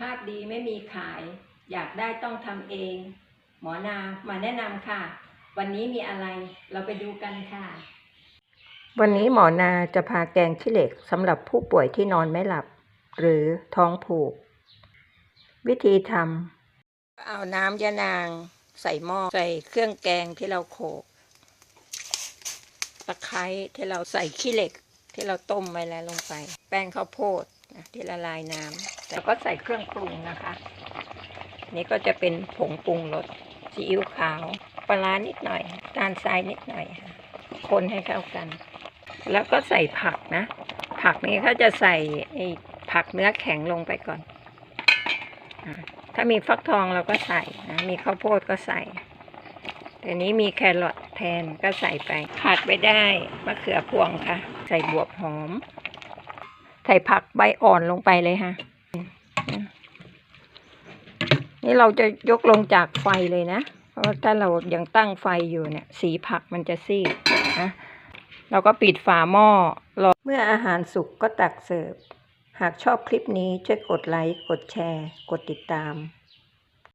ภาพดีไม่มีขาย อยากได้ต้องทำเอง หมอนามาแนะนำค่ะ วันนี้มีอะไรเราไปดูกันค่ะ วันนี้หมอนาจะพาแกงขี้เหล็กสำหรับผู้ป่วยที่นอนไม่หลับ หรือท้องผูก วิธีทำเอาน้ำยะนาง ใส่หม้อใส่เครื่องแกงที่เราโขลกตะไคร้ที่เราใส่ขี้เหล็กที่เราต้มไว้แล้วลงไป แป้งข้าวโพด นะที่ละลายน้ำแล้วก็ใส่เครื่องปรุงนะคะ นี่ก็จะเป็นผงปรุงรสซีอิ๊วขาวปลาร้านิดหน่อยตาลทรายนิดหน่อยค่ะคนให้เข้ากัน แล้วก็ใส่ผักนะ ผักนี้เขาจะใส่ไอ้ผักเนื้อแข็งลงไปก่อนอาถ้ามีฟักทองเราก็ใส่นะมีข้าวโพดก็ใส่แต่นี้มีแครอทแทนก็ใส่ไปขาดไปได้มะเขือพวงค่ะ ใส่บวบหอมใส่ผักใบอ่อนลงไปเลยค่ะ นี่เราจะยกลงจากไฟเลยนะ เพราะถ้าเรายังตั้งไฟอยู่เนี่ย สีผักมันจะซีดนะ เราก็ปิดฝาหม้อรอ เมื่ออาหารสุกก็ตักเสิร์ฟ หากชอบคลิปนี้ช่วยกดไลค์ กดแชร์ กดติดตาม